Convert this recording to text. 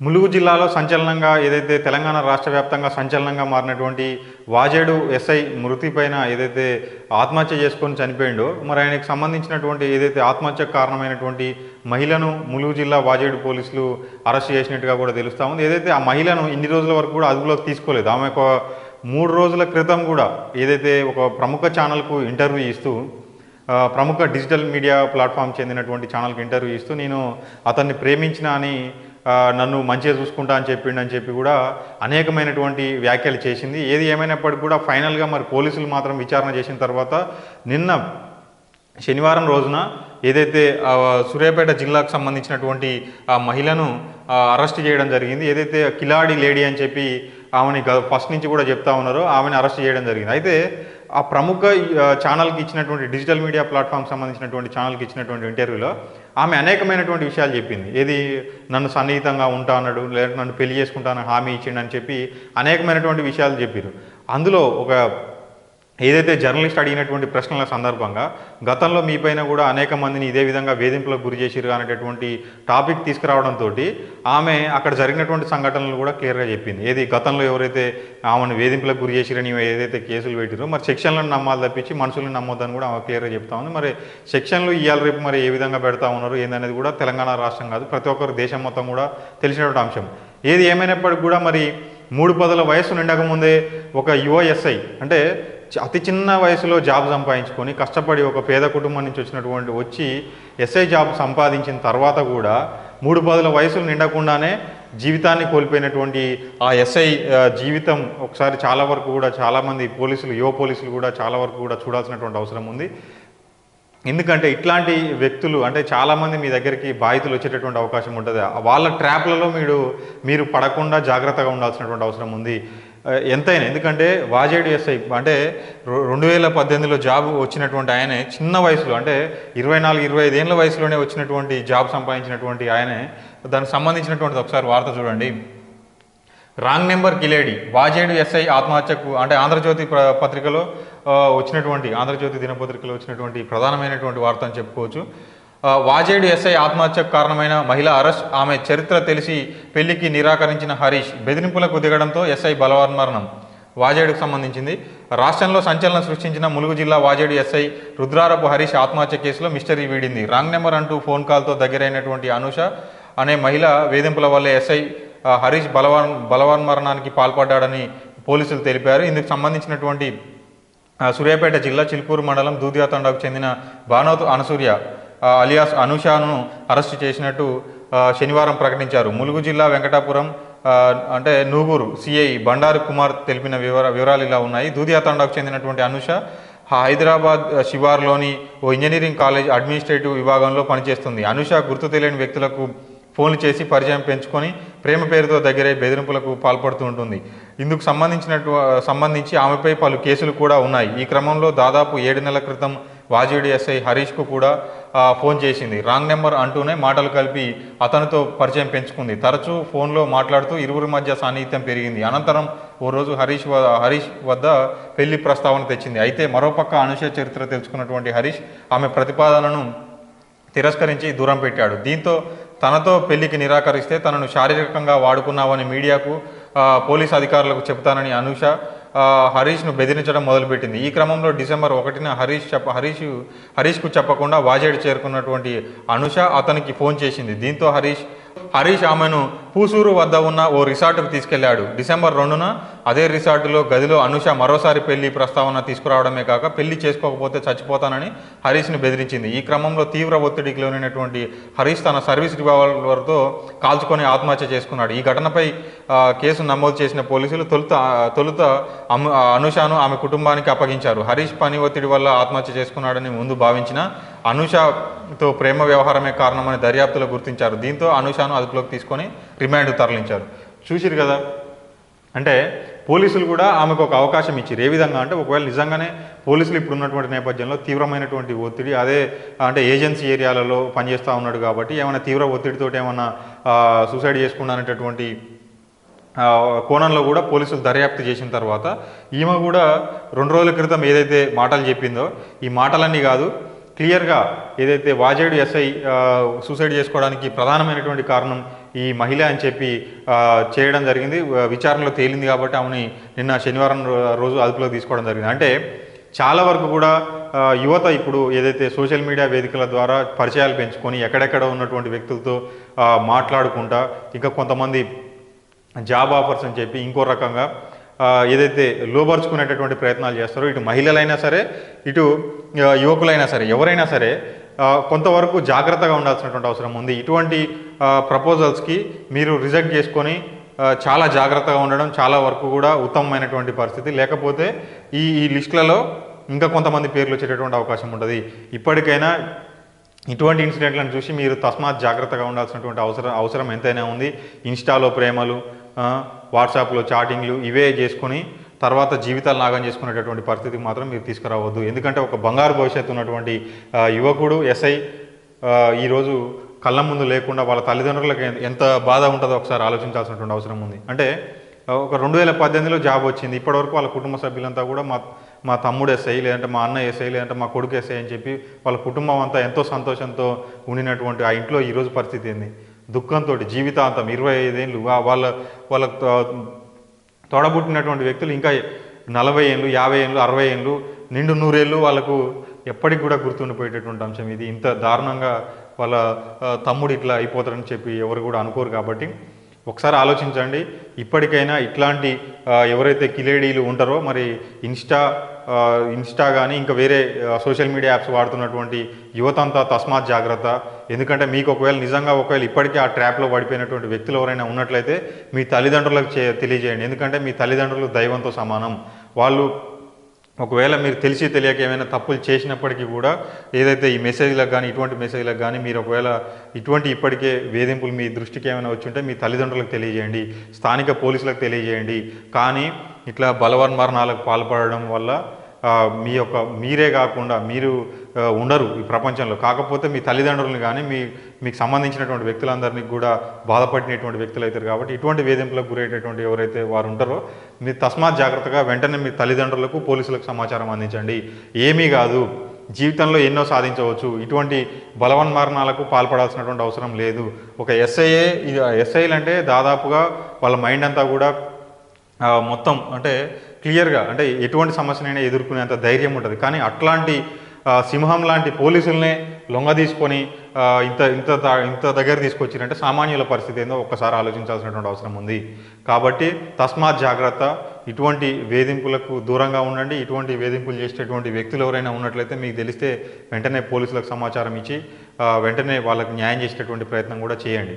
ములుగు జిల్లాలో సంచలనంగా ఏదైతే తెలంగాణ రాష్ట్ర వ్యాప్తంగా సంచలనంగా మారినటువంటి వాజేడు ఎస్ఐ మృతి పైన ఏదైతే ఆత్మహత్య చేసుకొని చనిపోయిండో మరి ఆయనకు సంబంధించినటువంటి ఏదైతే ఆత్మహత్యకు కారణమైనటువంటి మహిళను ములుగు జిల్లా వాజేడు పోలీసులు అరెస్ట్ చేసినట్టుగా కూడా తెలుస్తా ఉంది. ఏదైతే ఆ మహిళను ఇన్ని రోజుల వరకు కూడా అదుపులోకి తీసుకోలేదు ఆమె ఒక మూడు రోజుల క్రితం కూడా ఏదైతే ఒక ప్రముఖ ఛానల్కు ఇంటర్వ్యూ ఇస్తూ ప్రముఖ డిజిటల్ మీడియా ప్లాట్ఫామ్ చెందినటువంటి ఛానల్కి ఇంటర్వ్యూ ఇస్తూ నేను అతన్ని ప్రేమించిన అని నన్ను మంచిగా చూసుకుంటా అని చెప్పిండు అని చెప్పి కూడా అనేకమైనటువంటి వ్యాఖ్యలు చేసింది. ఏది ఏమైనప్పటికీ కూడా ఫైనల్గా మరి పోలీసులు మాత్రం విచారణ చేసిన తర్వాత నిన్న శనివారం రోజున ఏదైతే సూర్యాపేట జిల్లాకు సంబంధించినటువంటి ఆ మహిళను అరెస్ట్ చేయడం జరిగింది. ఏదైతే కిలాడి లేడీ అని చెప్పి ఆమెని గ- ఫస్ట్ నుంచి కూడా చెప్తా ఉన్నారో ఆమెను అరెస్ట్ చేయడం జరిగింది. అయితే ఆ ప్రముఖ ఛానల్కి ఇచ్చినటువంటి డిజిటల్ మీడియా ప్లాట్ఫామ్ సంబంధించినటువంటి ఛానల్కి ఇచ్చినటువంటి ఇంటర్వ్యూలో ఆమె అనేకమైనటువంటి విషయాలు చెప్పింది. ఏది నన్ను సన్నిహితంగా ఉంటా అన్నాడు లేదా నన్ను పెళ్ళి చేసుకుంటానని హామీ ఇచ్చిండు అని చెప్పి అనేకమైనటువంటి విషయాలు చెప్పారు అందులో ఒక ఏదైతే జర్నలిస్ట్ అడిగినటువంటి ప్రశ్నల సందర్భంగా గతంలో మీపైన కూడా అనేక మందిని ఇదే విధంగా వేధింపులకు గురి చేసిరు అనేటటువంటి టాపిక్ తీసుకురావడంతో ఆమె అక్కడ జరిగినటువంటి సంఘటనలు కూడా క్లియర్గా చెప్పింది. ఏది గతంలో ఎవరైతే ఆమెను వేధింపులకు గురి చేసిరని ఏదైతే కేసులు పెట్టిరో మరి సెక్షన్లను నమ్మాలి తప్పించి మనుషులను నమ్మొద్దని కూడా ఆమె క్లియర్గా చెప్తా ఉంది. మరి సెక్షన్లు ఇవాళ రేపు మరి ఏ విధంగా పెడతా ఉన్నారు ఏందనేది కూడా తెలంగాణ రాష్ట్రం కాదు ప్రతి ఒక్కరు దేశం మొత్తం కూడా తెలిసినటువంటి అంశం. ఏది ఏమైనప్పటికీ కూడా మరి మూడు పదుల వయసు నిండకముందే ఒక యువ ఎస్ఐ అంటే అతి చిన్న వయసులో జాబ్ సంపాదించుకొని కష్టపడి ఒక పేద కుటుంబం నుంచి వచ్చినటువంటి వచ్చి ఎస్ఐ జాబ్ సంపాదించిన తర్వాత కూడా మూడు పదుల వయసులు నిండకుండానే జీవితాన్ని కోల్పోయినటువంటి ఆ ఎస్ఐ జీవితం ఒకసారి చాలా వరకు కూడా చాలామంది పోలీసులు యువ పోలీసులు కూడా చాలా వరకు కూడా చూడాల్సినటువంటి అవసరం ఉంది. ఎందుకంటే ఇట్లాంటి వ్యక్తులు అంటే చాలామంది మీ దగ్గరికి బాధితులు వచ్చేటటువంటి అవకాశం ఉంటుంది. వాళ్ళ ట్రాప్లలో మీరు మీరు పడకుండా జాగ్రత్తగా ఉండాల్సినటువంటి అవసరం ఉంది. ఎంతైనా. ఎందుకంటే వాజేడు ఎస్ఐ అంటే రెండు వేల పద్దెనిమిదిలో జాబ్ వచ్చినటువంటి ఆయనే చిన్న వయసులో అంటే ఇరవై నాలుగు ఇరవై ఐదేళ్ళ వయసులోనే వచ్చినటువంటి జాబ్ సంపాదించినటువంటి ఆయనే దానికి సంబంధించినటువంటి ఒకసారి వార్త చూడండి. రాంగ్ నెంబర్ కిలేడి వాజేడు ఎస్ఐ ఆత్మహత్యకు అంటే ఆంధ్రజ్యోతి పత్రికలో వచ్చినటువంటి ఆంధ్రజ్యోతి దినపత్రికలో వచ్చినటువంటి ప్రధానమైనటువంటి వార్త అని చెప్పుకోవచ్చు. వాజేడు ఎస్ఐ ఆత్మహత్యకు కారణమైన మహిళ అరెస్ట్. ఆమె చరిత్ర తెలిసి పెళ్ళికి నిరాకరించిన హరీష్ బెదిరింపులకు దిగడంతో ఎస్ఐ బలవన్మరణం వాజేడుకు సంబంధించింది. రాష్ట్రంలో సంచలనం సృష్టించిన ములుగు జిల్లా వాజేడు ఎస్ఐ రుద్రారపు హరీష్ ఆత్మహత్య కేసులో మిస్టరీ వీడింది. రాంగ్ నెంబర్ అంటూ ఫోన్ కాల్తో దగ్గరైనటువంటి అనూష అనే మహిళ వేధింపుల వల్ల ఎస్ఐ హరీష్ బలవన్ బలవన్మరణానికి పాల్పడ్డాడని పోలీసులు తెలిపారు. ఇందుకు సంబంధించినటువంటి సూర్యాపేట జిల్లా చిలుకూరు మండలం దూదియాతండాకు చెందిన భానోత్ అనసూర్య అలియాస్ అనుషాను అరెస్టు చేసినట్టు శనివారం ప్రకటించారు. ములుగు జిల్లా వెంకటాపురం అంటే నూగూరు సిఐ బండారు కుమార్ తెలిపిన వివర వివరాలు ఇలా ఉన్నాయి. దూదియా తండాకు చెందినటువంటి అనుష హైదరాబాద్ శివార్లోని ఓ ఇంజనీరింగ్ కాలేజ్ అడ్మినిస్ట్రేటివ్ విభాగంలో పనిచేస్తుంది. అనుష గుర్తు తెలియని వ్యక్తులకు ఫోన్లు చేసి పరిచయం పెంచుకొని ప్రేమ పేరుతో దగ్గరే బెదిరింపులకు పాల్పడుతూ ఉంటుంది. ఇందుకు సంబంధించినట్టు సంబంధించి ఆమెపై పలు కేసులు కూడా ఉన్నాయి. ఈ క్రమంలో దాదాపు ఏడు నెలల క్రితం వాజేడి ఎస్ఐ హరీష్కు కూడా ఫోన్ చేసింది. రాంగ్ నెంబర్ అంటూనే మాటలు కలిపి అతనితో పరిచయం పెంచుకుంది. తరచూ ఫోన్లో మాట్లాడుతూ ఇరువురి మధ్య సాన్నిహిత్యం పెరిగింది. అనంతరం ఓ రోజు హరీష్ హరీష్ వద్ద పెళ్ళి ప్రస్తావన తెచ్చింది. అయితే మరోపక్క అనుష చరిత్ర తెలుసుకున్నటువంటి హరీష్ ఆమె ప్రతిపాదనను తిరస్కరించి దూరం పెట్టాడు. దీంతో తనతో పెళ్ళికి నిరాకరిస్తే తనను శారీరకంగా వాడుకున్నావని మీడియాకు పోలీస్ అధికారులకు చెబుతానని అనుష హరీష్ను బెదిరించడం మొదలుపెట్టింది. ఈ క్రమంలో డిసెంబర్ ఒకటిన హరీష్ చెప్ప హరీష్ హరీష్కు చెప్పకుండా వాజేడు చేరుకున్నటువంటి అనుష అతనికి ఫోన్ చేసింది. దీంతో హరీష్ హరీష్ ఆమెను పూసూరు వద్ద ఉన్న ఓ రిసార్ట్కు తీసుకెళ్ళాడు. డిసెంబర్ రెండున అదే రిసార్టులో గదిలో అనుష మరోసారి పెళ్ళి ప్రస్తావన తీసుకురావడమే కాక పెళ్ళి చేసుకోకపోతే చచ్చిపోతానని హరీష్ని బెదిరించింది. ఈ క్రమంలో తీవ్ర ఒత్తిడికి లోనైనటువంటి హరీష్ తన సర్వీస్ రివాల్వర్తో కాల్చుకొని ఆత్మహత్య చేసుకున్నాడు. ఈ ఘటనపై కేసు నమోదు చేసిన పోలీసులు తొలుత తొలుత అనుషాను ఆమె కుటుంబానికి అప్పగించారు. హరీష్ పని ఒత్తిడి వల్ల ఆత్మహత్య చేసుకున్నాడని ముందు భావించిన అనుషతో ప్రేమ వ్యవహారమే కారణమని దర్యాప్తులో గుర్తించారు. దీంతో అనుషాను అదుపులోకి తీసుకొని రిమాండ్ తరలించారు. చూసిరు కదా? అంటే పోలీసులు కూడా ఆమెకు ఒక అవకాశం ఇచ్చారు. ఏ విధంగా అంటే ఒకవేళ నిజంగానే పోలీసులు ఇప్పుడు ఉన్నటువంటి నేపథ్యంలో తీవ్రమైనటువంటి ఒత్తిడి అదే అంటే ఏజెన్సీ ఏరియాలలో పనిచేస్తూ ఉన్నాడు కాబట్టి ఏమైనా తీవ్ర ఒత్తిడితో ఏమైనా సూసైడ్ చేసుకున్నాననేటటువంటి కోణంలో కూడా పోలీసులు దర్యాప్తు చేసిన తర్వాత ఈమె కూడా రెండు రోజుల క్రితం ఏదైతే మాటలు చెప్పిందో ఈ మాటలన్నీ కాదు క్లియర్గా ఏదైతే వాజేడు ఎస్ఐ సూసైడ్ చేసుకోవడానికి ప్రధానమైనటువంటి కారణం ఈ మహిళ అని చెప్పి చేయడం జరిగింది. విచారణలో తేలింది కాబట్టి ఆమెని నిన్న శనివారం రోజు అదుపులోకి తీసుకోవడం జరిగింది. అంటే చాలా వరకు కూడా యువత ఇప్పుడు ఏదైతే సోషల్ మీడియా వేదికల ద్వారా పరిచయాలు పెంచుకొని ఎక్కడెక్కడ ఉన్నటువంటి వ్యక్తులతో మాట్లాడుకుంటా ఇంకా కొంతమంది జాబ్ ఆఫర్స్ అని చెప్పి ఇంకో రకంగా ఏదైతే లోపరుచుకునేటటువంటి ప్రయత్నాలు చేస్తారో ఇటు మహిళలైనా సరే ఇటు యువకులైనా సరే ఎవరైనా సరే కొంతవరకు జాగ్రత్తగా ఉండాల్సినటువంటి అవసరం ఉంది. ఇటువంటి ప్రపోజల్స్కి మీరు రిజెక్ట్ చేసుకొని చాలా జాగ్రత్తగా ఉండడం చాలా వరకు కూడా ఉత్తమమైనటువంటి పరిస్థితి. లేకపోతే ఈ ఈ లిస్టులలో ఇంకా కొంతమంది పేర్లు వచ్చేటటువంటి అవకాశం ఉంటుంది. ఇప్పటికైనా ఇటువంటి ఇన్సిడెంట్లను చూసి మీరు తస్మాత్ జాగ్రత్తగా ఉండాల్సినటువంటి అవసరం అవసరం ఎంతైనా ఉంది. ఇన్స్టాలో ప్రేమలు వాట్సాప్లో చాటింగ్లు ఇవే చేసుకొని తర్వాత జీవితాలు నాగం చేసుకునేటటువంటి పరిస్థితికి మాత్రం మీరు తీసుకురావద్దు. ఎందుకంటే ఒక బంగారు భవిష్యత్తు ఉన్నటువంటి యువకుడు ఎస్ఐ ఈరోజు కళ్ళ ముందు లేకుండా వాళ్ళ తల్లిదండ్రులకు ఎంత బాధ ఉంటుందో ఒకసారి ఆలోచించాల్సినటువంటి అవసరం ఉంది. అంటే ఒక రెండు వేల పద్దెనిమిదిలో జాబ్ వచ్చింది. ఇప్పటివరకు వాళ్ళ కుటుంబ సభ్యులంతా కూడా మా మా తమ్ముడు ఎస్ఐ లేదంటే మా అన్న ఎస్ఐ లేదంటే మా కొడుకు ఎస్ఐ అని చెప్పి వాళ్ళ కుటుంబం అంతా ఎంతో సంతోషంతో ఉండినటువంటి ఆ ఇంట్లో ఈరోజు పరిస్థితి ఏంది? దుఃఖంతో జీవితాంతం ఇరవై ఐదేళ్ళు వాళ్ళ వాళ్ళ తో- తోడబుట్టినటువంటి వ్యక్తులు ఇంకా నలభై ఏళ్ళు యాభై ఏళ్ళు అరవై ఏళ్ళు నిండు నూరేళ్ళు వాళ్ళకు ఎప్పటికి కూడా గుర్తుండిపోయేటటువంటి అంశం ఇది. ఇంత దారుణంగా వాళ్ళ తమ్ముడు ఇట్లా అయిపోతారని చెప్పి ఎవరు కూడా అనుకోరు కాబట్టి ఒకసారి ఆలోచించండి. ఇప్పటికైనా ఇట్లాంటి ఎవరైతే కిలేడీలు ఉంటారో మరి ఇన్స్టా ఇన్స్టా కానీ ఇంకా వేరే సోషల్ మీడియా యాప్స్ వాడుతున్నటువంటి యువత అంతా తస్మాత్ జాగ్రత్త. ఎందుకంటే మీకు ఒకవేళ నిజంగా ఒకవేళ ఇప్పటికీ ఆ ట్రాప్లో పడిపోయినటువంటి వ్యక్తులు ఎవరైనా ఉన్నట్లయితే మీ తల్లిదండ్రులకు చే తెలియజేయండి. ఎందుకంటే మీ తల్లిదండ్రులు దైవంతో సమానం. వాళ్ళు ఒకవేళ మీరు తెలిసి తెలియక ఏమైనా తప్పులు చేసినప్పటికీ కూడా ఏదైతే ఈ మెసేజ్లకు కానీ ఇటువంటి మెసేజ్లకు కానీ మీరు ఒకవేళ ఇటువంటి ఇప్పటికే వేధింపులు మీ దృష్టికి ఏమైనా వచ్చి ఉంటే మీ తల్లిదండ్రులకు తెలియజేయండి స్థానిక పోలీసులకు తెలియజేయండి. కానీ ఇట్లా బలవన్మరణాలకు పాల్పడడం వల్ల మీ యొక్క మీరే కాకుండా మీరు ఉండరు ఈ ప్రపంచంలో. కాకపోతే మీ తల్లిదండ్రులను కానీ మీ మీకు సంబంధించినటువంటి వ్యక్తులందరినీ కూడా బాధపడినటువంటి వ్యక్తులు అవుతారు కాబట్టి ఇటువంటి వేధింపులకు గురయ్యేటటువంటి ఎవరైతే వారు ఉంటారో మీరు తస్మాత్ జాగ్రత్తగా వెంటనే మీ తల్లిదండ్రులకు పోలీసులకు సమాచారం అందించండి. ఏమీ కాదు. జీవితంలో ఎన్నో సాధించవచ్చు. ఇటువంటి బలవన్మరణాలకు పాల్పడాల్సినటువంటి అవసరం లేదు. ఒక ఎస్ఐఏ ఎస్ఐలు అంటే దాదాపుగా వాళ్ళ మైండ్ అంతా కూడా మొత్తం అంటే క్లియర్గా అంటే ఎటువంటి సమస్యనైనా ఎదుర్కొనేంత ధైర్యం ఉంటుంది. కానీ అట్లాంటి సింహం లాంటి పోలీసుల్నే లొంగ తీసుకొని ఇంత ఇంత ఇంత దగ్గర తీసుకొచ్చిరంటే సామాన్యుల పరిస్థితి ఏందో ఒక్కసారి ఆలోచించాల్సినటువంటి అవసరం ఉంది. కాబట్టి తస్మాత్ జాగ్రత్త. ఇటువంటి వేధింపులకు దూరంగా ఉండండి. ఇటువంటి వేధింపులు చేసేటటువంటి వ్యక్తులు ఎవరైనా ఉన్నట్లయితే మీకు తెలిస్తే వెంటనే పోలీసులకు సమాచారం ఇచ్చి వెంటనే వాళ్ళకి న్యాయం చేసేటటువంటి ప్రయత్నం కూడా చేయండి.